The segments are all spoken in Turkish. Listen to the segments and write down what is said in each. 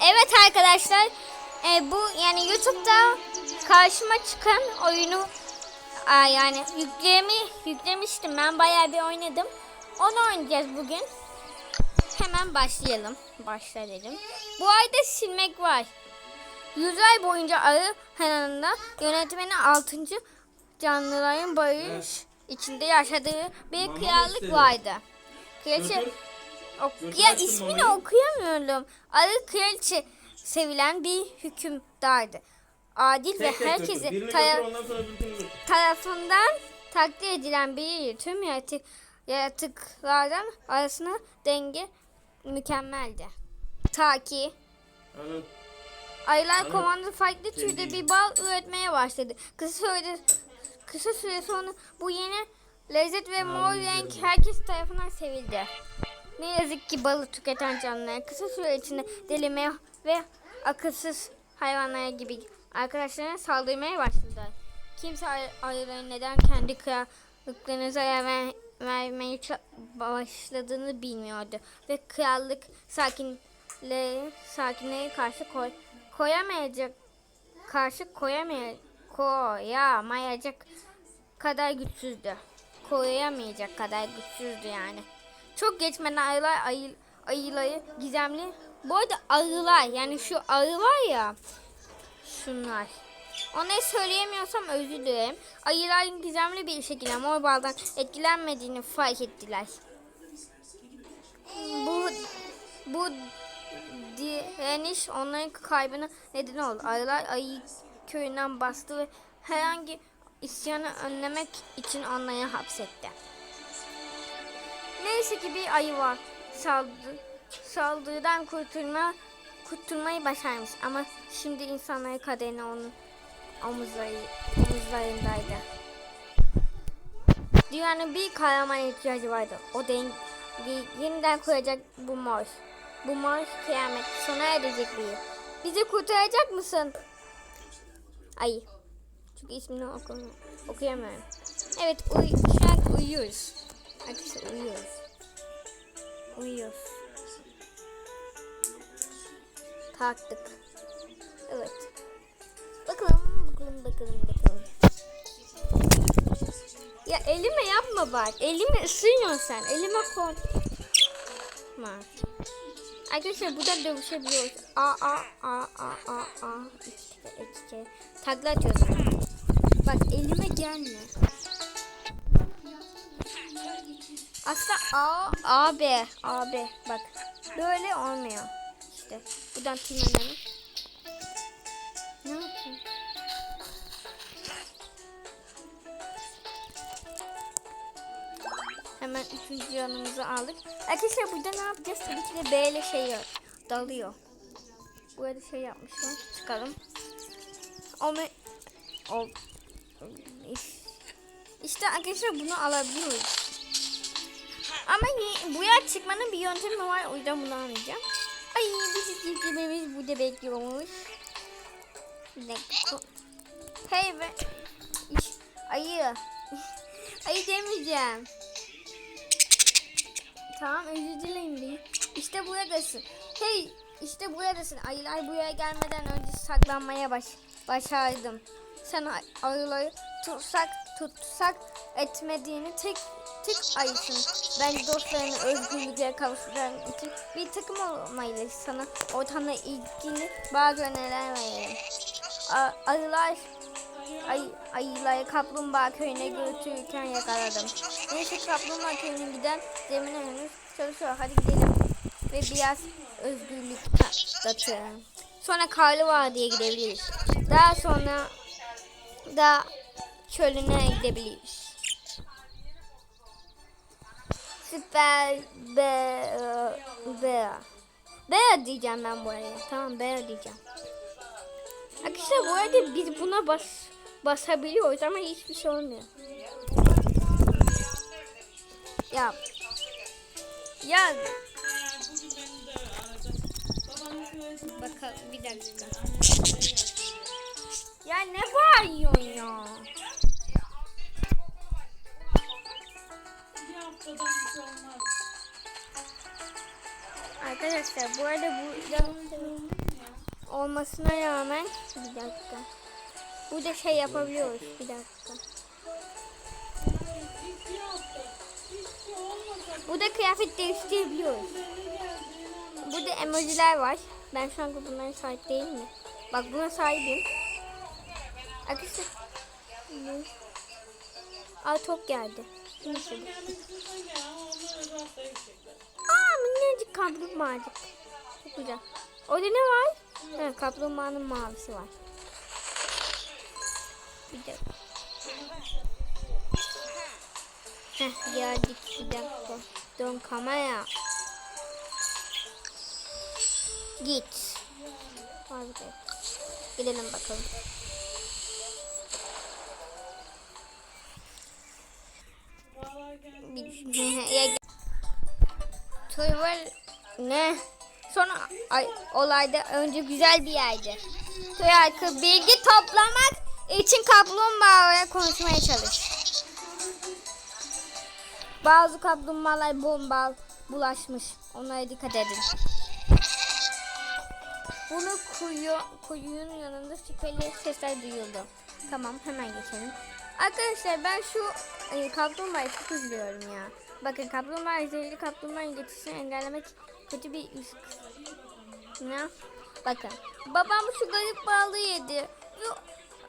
Evet arkadaşlar. e, bu yani YouTube'da karşıma çıkan oyunu aa, yani yüklemi yüklemiştim. Ben bayağı bir oynadım. Onu oynayacağız bugün. Hemen başlayalım. Başla dedim. Bu ayda silmek var. 100 ay boyunca arı kanalında yönetmeni 6. canlıların barış içinde yaşadığı bir Mama krallık istedi. vardı. Kraliçe. Ok- ya ismini mamayı. okuyamıyorum. Arı kraliçe sevilen bir hükümdardı. Adil Tek ve tek götür. herkesi Birini tara- tarafından takdir edilen biri tüm yaratık, yaratıklardan arasında denge mükemmeldi. Ta ki Anam. ayılar Anam. komando farklı türde Sevdiğim. bir bal üretmeye başladı. Kısa sürede kısa süre sonra bu yeni lezzet ve mor güzel renk herkes tarafından sevildi. Ne yazık ki balı tüketen canlılar kısa süre içinde delimeye ve akılsız hayvanlara gibi arkadaşlarına saldırmaya başladılar. Kimse ay- ayıların neden kendi krallıklarına zarar ver, vermeye başladığını bilmiyordu. Ve krallık sakinleri, sakinleri karşı koy, koyamayacak karşı koyamay koyamayacak kadar güçsüzdü. Koyamayacak kadar güçsüzdü yani. Çok geçmeden ayılar ayı, ayıları gizemli. Bu arada arılar yani şu arı var ya şunlar. Onları söyleyemiyorsam özür dilerim. Ayıların gizemli bir şekilde mor baldan etkilenmediğini fark ettiler. Bu bu direniş onların kaybına neden oldu. Arılar ayı köyünden bastı ve herhangi isyanı önlemek için onları hapsetti. Neyse ki bir ayı var. Saldı, saldırıdan kurtulma, kurtulmayı başarmış ama şimdi insanların kaderine onun omuzları, omuzlarındaydı. Dünyanın bir kahraman ihtiyacı vardı. O dengeyi yeniden kuracak bu mor. Bu mor kıyamet sona erecek biri. Bizi kurtaracak mısın? Ay. Çünkü ismini oku- okuyamıyorum. Evet uy şu an uyuyoruz. Arkadaşlar uyuyoruz. Uyuyoruz. Kalktık. Evet. Bakalım, bakalım, bakalım, bakalım. Ya elime yapma bak. Elimi ısırıyorsun sen. Elime koy. Tamam. Arkadaşlar burada dövüşebiliyoruz. A a a a a a. İşte işte. Takla atıyoruz. Bak elime gelme. Aslında A, A, B, A, B. Bak böyle olmuyor. İşte buradan tırmanalım. Ne yapayım? Hemen üçüncü yanımızı aldık. Arkadaşlar burada ne yapacağız? Tabii ki de B ile şey. Dalıyor. Burada şey yapmışlar. Çıkalım. Onu o işte arkadaşlar bunu alabiliyoruz. Ama bu yer çıkmanın bir yöntemi var. O yüzden bunu almayacağım. Ay bizi civcivimiz burada bekliyormuş. Bir. Hey be. Ayı. ayı demeyeceğim. Tamam özür dilerim diyeyim. İşte buradasın. Hey işte buradasın. Ayılar buraya gelmeden önce saklanmaya baş, başardım. Sen ay- ayıları tutsak tutsak etmediğini tek tek ayısın. Ben dostlarını özgürlüğe kavuşturan için bir takım olmayla sana ortamla ilgili bazı öneriler veririm. A- Ayılar ay, ayıları kaplumbağa köyüne götürürken yakaladım. Neyse kaplumbağa köyüne giden zemine henüz çalışıyor. Hadi gidelim. Ve biraz özgürlük tatlatın. Sonra Karlı Vadi'ye gidebiliriz. Daha sonra da çölüne gidebiliriz. Süper B B B diyeceğim ben buraya. Tamam B diyeceğim. Arkadaşlar bu arada biz buna bas basabiliyoruz ama hiçbir şey olmuyor. Ya ya bakalım bir dakika. Ya ne bağırıyorsun ya? Arkadaşlar bu arada bu olmasına rağmen bir dakika. Burada şey yapabiliyoruz. Bir dakika. Burada kıyafet değiştirebiliyoruz. Burada emojiler var. Ben şu anda bunların sahip değil mi? Bak buna sahibim. Arkadaşlar. Aa top geldi. Şöyle. Aa minnacık kaplumbağacık. Çok güzel. Orada ne var? Ha, kaplumbağanın mavisi var. Bir de. Heh geldik bir dakika. Dön kamera. Git. Hadi. Gidelim bakalım. Tuyval ne? Sonra ay, olayda önce güzel bir yerdi. Tuyarkı bilgi toplamak için kaplumbağaya konuşmaya çalış. Bazı kaplumbağalar bomba bulaşmış. Onlara dikkat edin. Bunu kuyu, kuyunun yanında şüpheli sesler duyuldu. Tamam hemen geçelim. Arkadaşlar ben şu e, kaplumbağayı çok üzülüyorum ya. Bakın kaplumbağa zehirli kaplumbağanın geçişini engellemek kötü bir iş. Ne? Bakın babam şu garip balığı yedi. Ve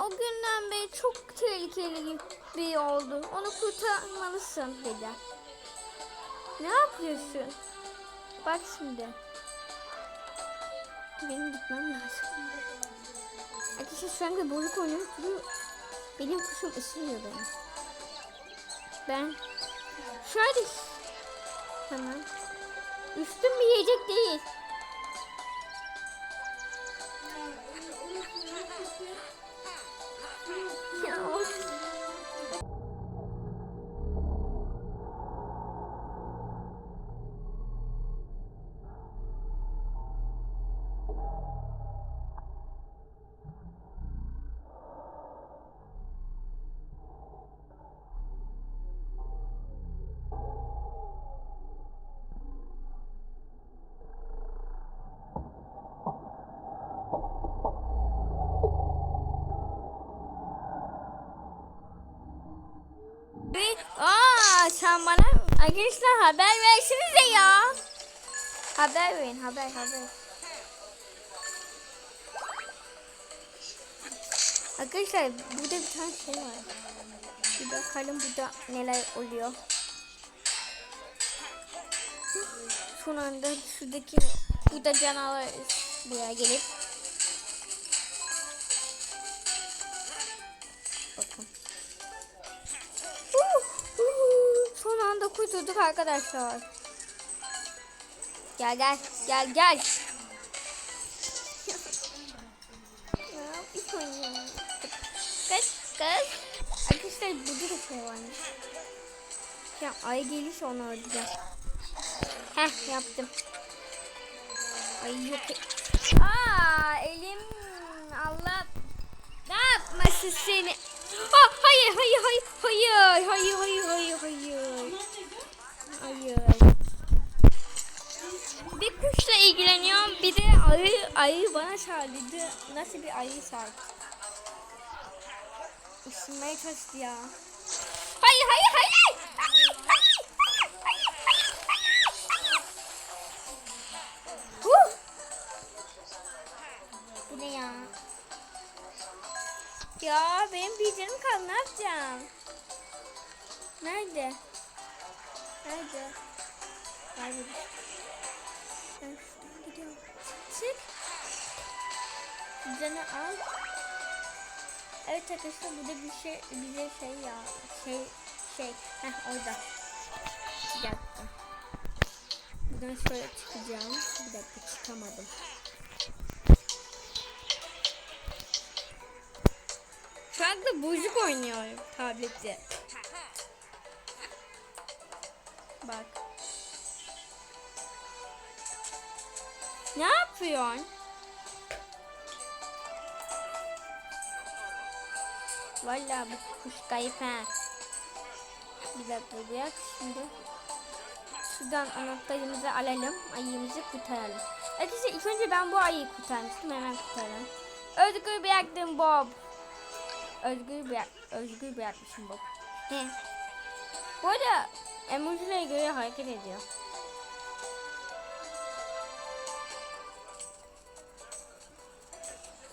o günden beri çok tehlikeli bir oldu. Onu kurtarmalısın dedi. Ne yapıyorsun? Bak şimdi. Benim gitmem lazım. Arkadaşlar şu anda bozuk oynuyorum. Benim kuşum ısırıyor beni. Ben şöyle tamam. Üstüm bir yiyecek değil. Arkadaşlar haber versinize ya. Haber verin haber haber. Arkadaşlar burada bir tane şey var. Bir bakalım burada neler oluyor. Son anda şuradaki burada canavar buraya gelip arkadaşlar. Gel gel gel gel. Kız kız. Arkadaşlar burada da şey varmış. Ya ay gelirse onu öldüreceğim. Heh yaptım. Ay yok. Aa elim Allah ne yapması seni? Ah, hayır hayır hayır hayır hayır hayır hayır hayır. Hayır. Bir kuşla ilgileniyorum bir de ayı ayı bana saldırdı. Nasıl bir ayı saldırdı? Isınmaya çalıştı ya. Hayır hayır hayır. Hayır hayır ya? Benim bir canım kaldı? Nerede? Nerede? Nerede? Ben şuradan gidiyorum. Çık. Canı al. Evet arkadaşlar burada bir şey bize şey ya şey şey heh orada. Dakika. Buradan şöyle çıkacağım. Bir dakika çıkamadım. Şu anda bozuk oynuyorum tablette. Bak. Ne yapıyorsun? Vallahi bu kuş kayıp ha. Bir dakika bırak şimdi. Şuradan anahtarımızı alalım. Ayımızı kurtaralım. Arkadaşlar ilk önce ben bu ayıyı kurtarmıştım. Hemen kurtaralım. Özgür bıraktım Bob. Özgür bırak, özgür bırakmışım Bob. Bu arada emojilere göre hareket ediyor.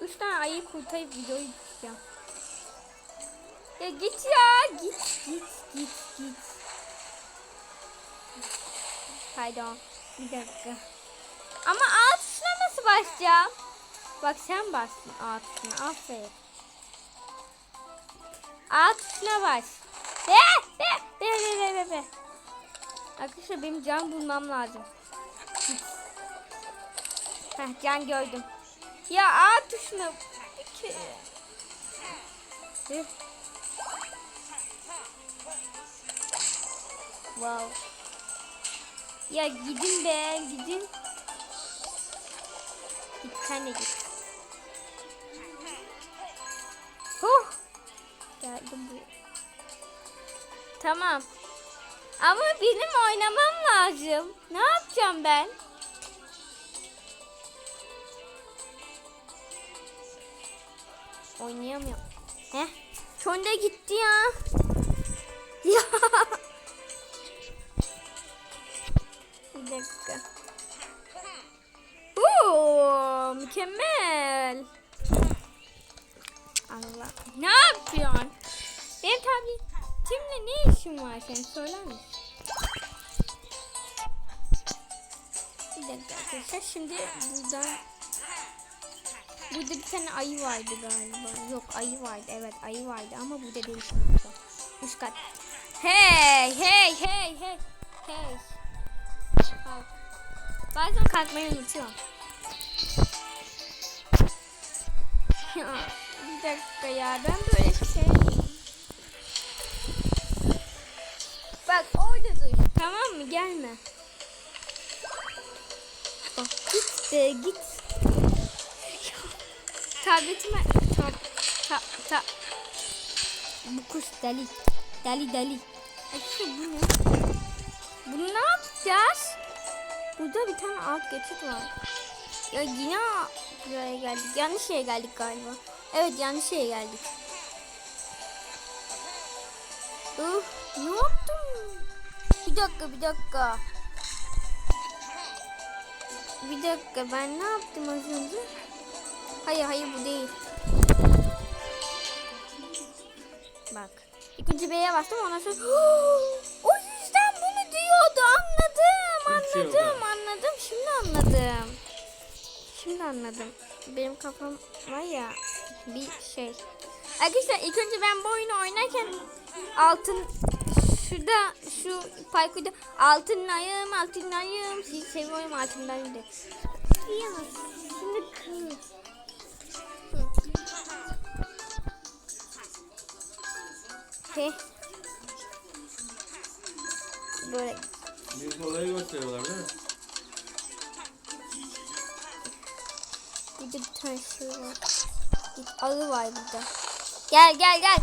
Üç tane ayıyı kurtarıp videoyu tutacağım. Ya git ya. Git git git git. Pardon. Bir dakika. Ama A tuşuna nasıl basacağım? Bak sen bastın A tuşuna. Aferin. A tuşuna bas. Be be be be be be be. Arkadaşlar benim can bulmam lazım. Heh, can gördüm. Ya A tuşuna. Wow. Ya gidin be gidin. Git sen de git. Huh. Geldim buraya. Tamam. Ama benim oynamam lazım. Ne yapacağım ben? Oynayamıyorum. Heh. Sonunda gitti ya. Ya. Bir dakika. Oo, mükemmel. Allah. Ne yapıyorsun? Benim tabletimle ne işin var senin söyler misin? Bir dakika arkadaşlar şimdi buradan Burada bir tane ayı vardı galiba. Yok ayı vardı evet ayı vardı ama burada değil anda. Üst kat. Hey hey hey hey hey. Bazen kalkmayı unutuyorum. Bir dakika ya ben böyle şey Bak orada dur tamam mı gelme. Be git. Tabletime ta, ta, ta. Bu kuş deli. Deli deli. Arkadaşlar bu ne? Bunu ne yapacağız? Burada bir tane alt geçit var. Ya yine buraya geldik. Yanlış yere geldik galiba. Evet yanlış yere geldik. Uf, ne yaptım? Bir dakika bir dakika. Bir dakika ben ne yaptım az önce? Hayır hayır bu değil. Bak. İlk önce B'ye bastım ondan sonra o yüzden bunu diyordu anladım anladım anladım şimdi anladım. Şimdi anladım. Benim kafam var ya bir şey. Arkadaşlar ilk önce ben bu oyunu oynarken altın şurada şu parkurda altın ayım altın ayım sizi seviyorum altın ayım de. Şimdi kız. He. Böyle Bir olayı gösteriyorlar değil mi? bir tane şey var. Git arı var burada. Gel gel gel.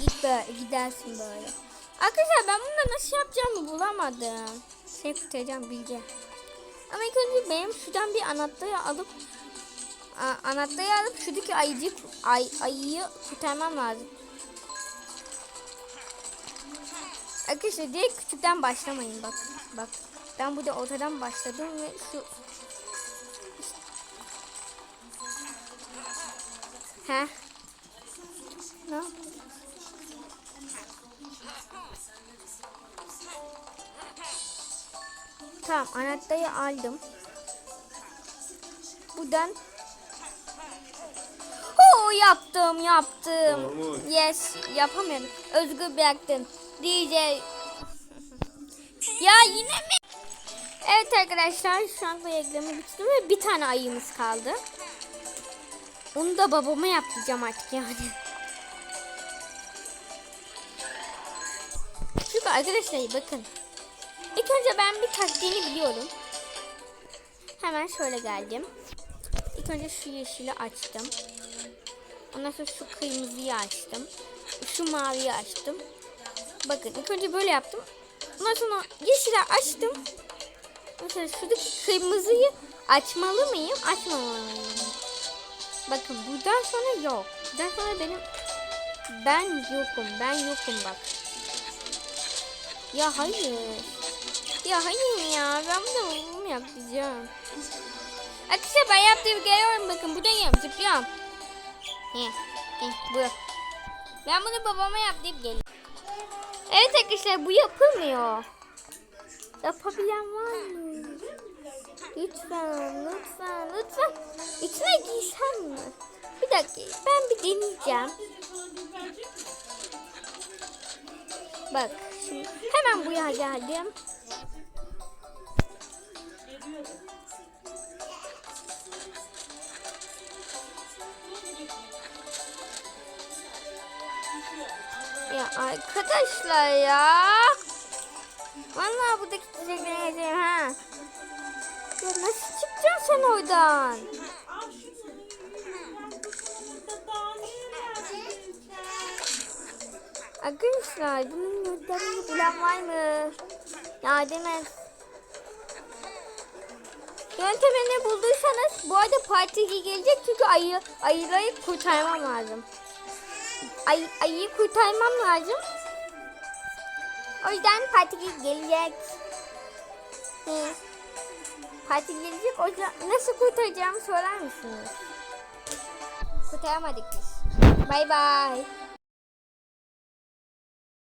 Git böyle gidersin böyle. Arkadaşlar ben bunu nasıl yapacağımı bulamadım. Şey kurtaracağım bilgi. Ama ilk önce benim şuradan bir anahtarı alıp a- anahtarı alıp şuradaki ayıcı ay, ayıyı kurtarmam lazım. Arkadaşlar direkt küçükten başlamayın bak. Bak. Ben burada ortadan başladım ve şu He. Ne? Tamam anahtarı aldım. Buradan Oo yaptım yaptım. Olmuş. Yes yapamıyorum. Özgür bıraktım. DJ. ya yine mi? Evet arkadaşlar şu an bu reklamı bitirdim ve bir tane ayımız kaldı. Onu da babama yaptıracağım artık yani. Arkadaşlar bakın. İlk önce ben bir taktiğini biliyorum. Hemen şöyle geldim. İlk önce şu yeşili açtım. Ondan sonra şu kırmızıyı açtım. Şu maviyi açtım. Bakın ilk önce böyle yaptım. Ondan sonra yeşili açtım. Mesela şuradaki kırmızıyı Açmalı mıyım? Açmamalı mıyım? Bakın buradan sonra yok. Buradan sonra benim ben yokum. Ben yokum bak. Ya hayır. Ya hayır ya. Ben bunu bunu yapacağım. Arkadaşlar ben yaptığım geliyorum bakın buradayım zıplıyorum. He, he, bu. Ben bunu babama yaptım geliyorum. Evet arkadaşlar bu yapılmıyor. Yapabilen var mı? Lütfen, lütfen, lütfen. İçine giysem mi? Bir dakika, ben bir deneyeceğim. Bak, şimdi hemen buraya geldim. Ya arkadaşlar ya. Vallahi buradaki çiçekleri yiyeceğim ha. Ya nasıl çıkacaksın sen oradan? Arkadaşlar bunun yöntemini bilen var mı? Yardım et. Yöntemini bulduysanız bu arada parti gelecek çünkü ayı ayıları kurtarmam lazım. Ay, ayıyı kurtarmam lazım. O yüzden parti gelecek. Hı. Parti gelecek. O yüzden nasıl kurtaracağımı söyler misiniz? Kurtaramadık biz. Bay bay.